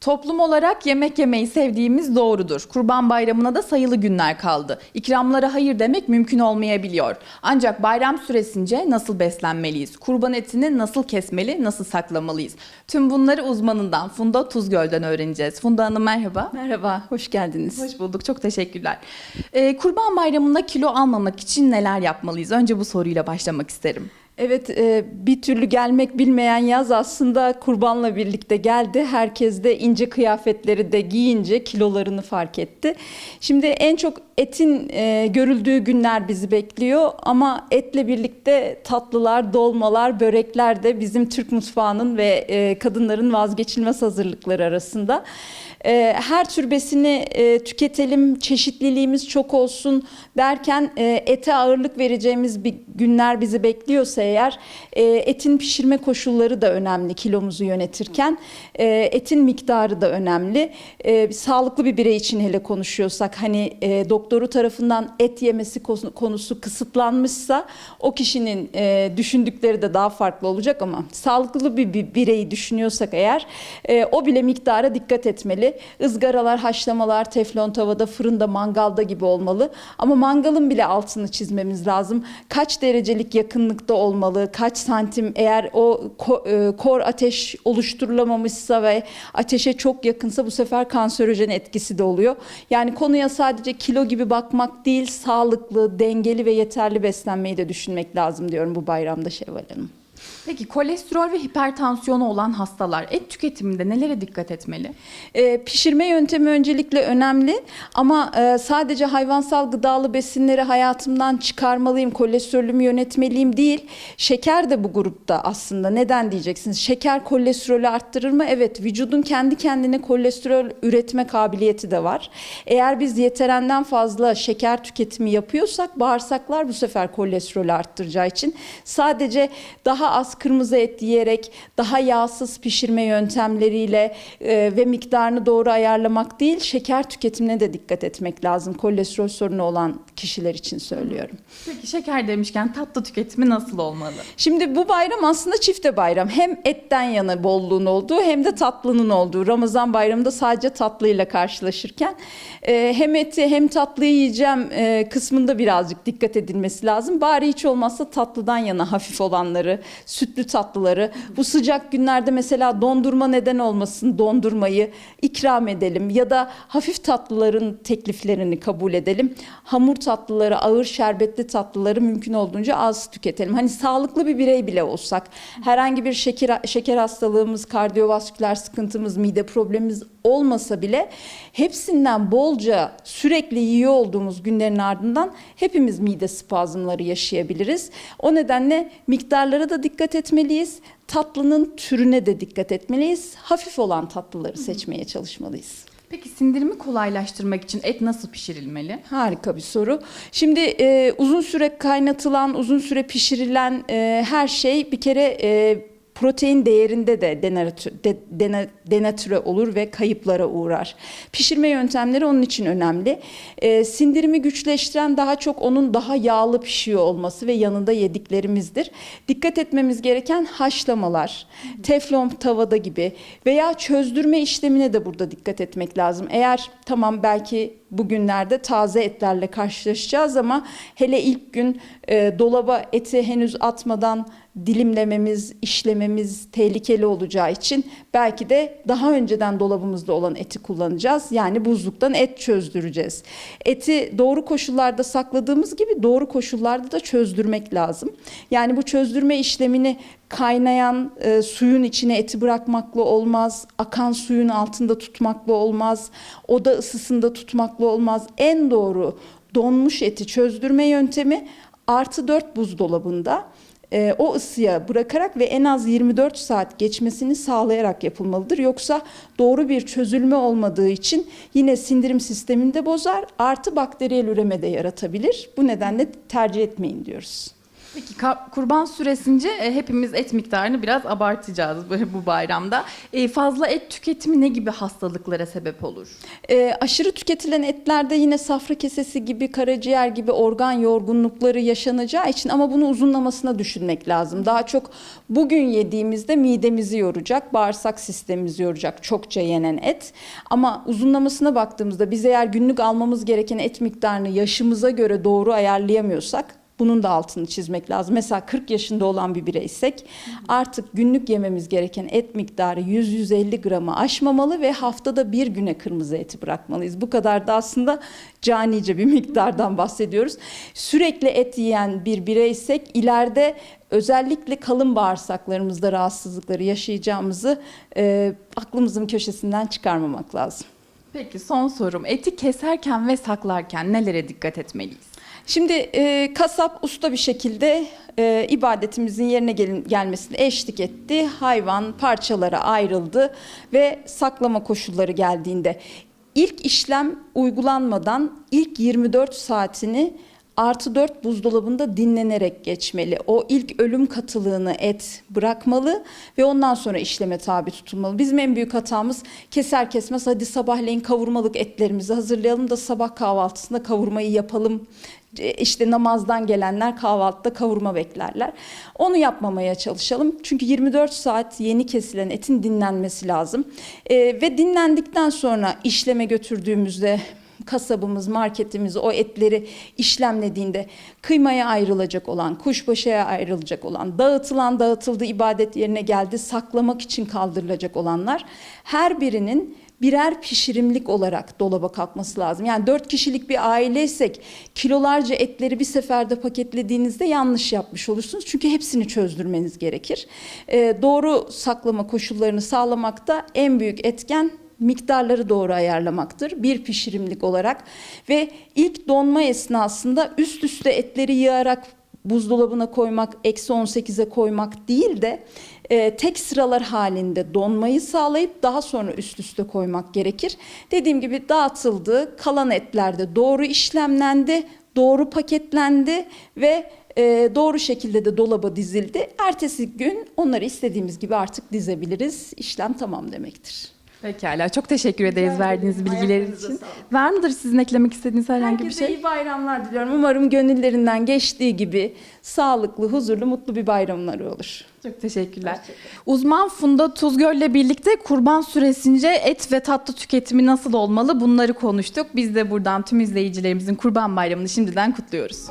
Toplum olarak yemek yemeyi sevdiğimiz doğrudur. Kurban Bayramı'na da sayılı günler kaldı. İkramlara hayır demek mümkün olmayabiliyor. Ancak bayram süresince nasıl beslenmeliyiz? Kurban etini nasıl kesmeli, nasıl saklamalıyız? Tüm bunları uzmanından Funda Tuzgöl'den öğreneceğiz. Funda Hanım merhaba. Merhaba, hoş geldiniz. Hoş bulduk, çok teşekkürler. Ee, Kurban Bayramı'nda kilo almamak için neler yapmalıyız? Önce bu soruyla başlamak isterim. Evet, e, bir türlü gelmek bilmeyen yaz aslında kurbanla birlikte geldi. Herkes de ince kıyafetleri de giyince kilolarını fark etti. Şimdi en çok etin e, görüldüğü günler bizi bekliyor ama etle birlikte tatlılar, dolmalar, börekler de bizim Türk mutfağının ve e, kadınların vazgeçilmez hazırlıkları arasında. E, her türbesini e, tüketelim, çeşitliliğimiz çok olsun derken e, ete ağırlık vereceğimiz bir günler bizi bekliyorsa eğer e, etin pişirme koşulları da önemli kilomuzu yönetirken. E, etin miktarı da önemli. E, sağlıklı bir birey için hele konuşuyorsak hani e, doktoru tarafından et yemesi konusu, kısıtlanmışsa o kişinin e, düşündükleri de daha farklı olacak ama sağlıklı bir, bir bireyi düşünüyorsak eğer e, o bile miktara dikkat etmeli. Izgaralar, haşlamalar teflon tavada, fırında, mangalda gibi olmalı. Ama mangalın bile altını çizmemiz lazım. Kaç derecelik yakınlıkta olmalı? Kaç santim eğer o ko- e, kor ateş oluşturulamamışsa ve ateşe çok yakınsa bu sefer kanserojen etkisi de oluyor. Yani konuya sadece kilo gibi bakmak değil, sağlıklı, dengeli ve yeterli beslenmeyi de düşünmek lazım diyorum bu bayramda Şevval Hanım. Peki kolesterol ve hipertansiyonu olan hastalar et tüketiminde nelere dikkat etmeli? E, pişirme yöntemi öncelikle önemli ama e, sadece hayvansal gıdalı besinleri hayatımdan çıkarmalıyım, kolesterolümü yönetmeliyim değil. Şeker de bu grupta aslında. Neden diyeceksiniz? Şeker kolesterolü arttırır mı? Evet, vücudun kendi kendine kolesterol üretme kabiliyeti de var. Eğer biz yeterenden fazla şeker tüketimi yapıyorsak bağırsaklar bu sefer kolesterolü arttıracağı için sadece daha az kırmızı et yiyerek daha yağsız pişirme yöntemleriyle e, ve miktarını doğru ayarlamak değil şeker tüketimine de dikkat etmek lazım. Kolesterol sorunu olan kişiler için söylüyorum. Peki şeker demişken tatlı tüketimi nasıl olmalı? Şimdi bu bayram aslında çifte bayram. Hem etten yana bolluğun olduğu hem de tatlının olduğu. Ramazan bayramında sadece tatlıyla karşılaşırken e, hem eti hem tatlıyı yiyeceğim e, kısmında birazcık dikkat edilmesi lazım. Bari hiç olmazsa tatlıdan yana hafif olanları, sütlü tatlıları. Bu sıcak günlerde mesela dondurma neden olmasın dondurmayı ikram edelim ya da hafif tatlıların tekliflerini kabul edelim. Hamur tatlıları, ağır şerbetli tatlıları mümkün olduğunca az tüketelim. Hani sağlıklı bir birey bile olsak, herhangi bir şeker şeker hastalığımız, kardiyovasküler sıkıntımız, mide problemimiz olmasa bile hepsinden bolca sürekli yiyor olduğumuz günlerin ardından hepimiz mide spazmları yaşayabiliriz. O nedenle miktarlara da etmeliyiz. Tatlının türüne de dikkat etmeliyiz. Hafif olan tatlıları seçmeye çalışmalıyız. Peki sindirimi kolaylaştırmak için et nasıl pişirilmeli? Harika bir soru. Şimdi e, uzun süre kaynatılan, uzun süre pişirilen e, her şey bir kere e, protein değerinde de denatü- de- dena- denatüre olur ve kayıplara uğrar. Pişirme yöntemleri onun için önemli. E, sindirimi güçleştiren daha çok onun daha yağlı pişiyor olması ve yanında yediklerimizdir. Dikkat etmemiz gereken haşlamalar, teflon tavada gibi veya çözdürme işlemine de burada dikkat etmek lazım. Eğer tamam belki bugünlerde taze etlerle karşılaşacağız ama hele ilk gün e, dolaba eti henüz atmadan dilimlememiz, işlememiz tehlikeli olacağı için belki de daha önceden dolabımızda olan eti kullanacağız. Yani buzluktan et çözdüreceğiz. Eti doğru koşullarda sakladığımız gibi doğru koşullarda da çözdürmek lazım. Yani bu çözdürme işlemini kaynayan e, suyun içine eti bırakmakla olmaz. Akan suyun altında tutmakla olmaz. Oda ısısında tutmakla olmaz. En doğru donmuş eti çözdürme yöntemi artı 4 buzdolabında e, o ısıya bırakarak ve en az 24 saat geçmesini sağlayarak yapılmalıdır. Yoksa doğru bir çözülme olmadığı için yine sindirim sistemini de bozar, artı bakteriyel üreme de yaratabilir. Bu nedenle tercih etmeyin diyoruz. Peki kurban süresince e, hepimiz et miktarını biraz abartacağız böyle bu bayramda. E, fazla et tüketimi ne gibi hastalıklara sebep olur? Ee, aşırı tüketilen etlerde yine safra kesesi gibi, karaciğer gibi organ yorgunlukları yaşanacağı için ama bunu uzunlamasına düşünmek lazım. Daha çok bugün yediğimizde midemizi yoracak, bağırsak sistemimizi yoracak çokça yenen et. Ama uzunlamasına baktığımızda biz eğer günlük almamız gereken et miktarını yaşımıza göre doğru ayarlayamıyorsak bunun da altını çizmek lazım. Mesela 40 yaşında olan bir bireysek artık günlük yememiz gereken et miktarı 100-150 gramı aşmamalı ve haftada bir güne kırmızı eti bırakmalıyız. Bu kadar da aslında canice bir miktardan bahsediyoruz. Sürekli et yiyen bir bireysek ileride özellikle kalın bağırsaklarımızda rahatsızlıkları yaşayacağımızı e, aklımızın köşesinden çıkarmamak lazım. Peki son sorum. Eti keserken ve saklarken nelere dikkat etmeliyiz? Şimdi e, kasap usta bir şekilde e, ibadetimizin yerine gelin, gelmesine eşlik etti. Hayvan parçalara ayrıldı ve saklama koşulları geldiğinde ilk işlem uygulanmadan ilk 24 saatini artı 4 buzdolabında dinlenerek geçmeli. O ilk ölüm katılığını et bırakmalı ve ondan sonra işleme tabi tutulmalı. Bizim en büyük hatamız keser kesmez hadi sabahleyin kavurmalık etlerimizi hazırlayalım da sabah kahvaltısında kavurmayı yapalım. E, İşte namazdan gelenler kahvaltıda kavurma beklerler. Onu yapmamaya çalışalım. Çünkü 24 saat yeni kesilen etin dinlenmesi lazım. E, ve dinlendikten sonra işleme götürdüğümüzde kasabımız, marketimiz o etleri işlemlediğinde kıymaya ayrılacak olan, kuşbaşıya ayrılacak olan, dağıtılan dağıtıldı ibadet yerine geldi, saklamak için kaldırılacak olanlar her birinin birer pişirimlik olarak dolaba kalkması lazım. Yani dört kişilik bir aileysek kilolarca etleri bir seferde paketlediğinizde yanlış yapmış olursunuz. Çünkü hepsini çözdürmeniz gerekir. Ee, doğru saklama koşullarını sağlamakta en büyük etken miktarları doğru ayarlamaktır. Bir pişirimlik olarak ve ilk donma esnasında üst üste etleri yığarak buzdolabına koymak, eksi 18'e koymak değil de e, tek sıralar halinde donmayı sağlayıp daha sonra üst üste koymak gerekir. Dediğim gibi dağıtıldı, kalan etlerde doğru işlemlendi, doğru paketlendi ve e, doğru şekilde de dolaba dizildi. Ertesi gün onları istediğimiz gibi artık dizebiliriz. İşlem tamam demektir. Pekala. Çok teşekkür ederiz ederim. verdiğiniz bilgiler Ayaklarınıza için. sağlık. Var mıdır sizin eklemek istediğiniz herhangi bir Herkese şey? iyi bayramlar diliyorum. Umarım gönüllerinden geçtiği gibi sağlıklı, huzurlu, mutlu bir bayramları olur. Çok teşekkürler. Uzman Funda Tuzgöl'le birlikte kurban süresince et ve tatlı tüketimi nasıl olmalı bunları konuştuk. Biz de buradan tüm izleyicilerimizin kurban bayramını şimdiden kutluyoruz.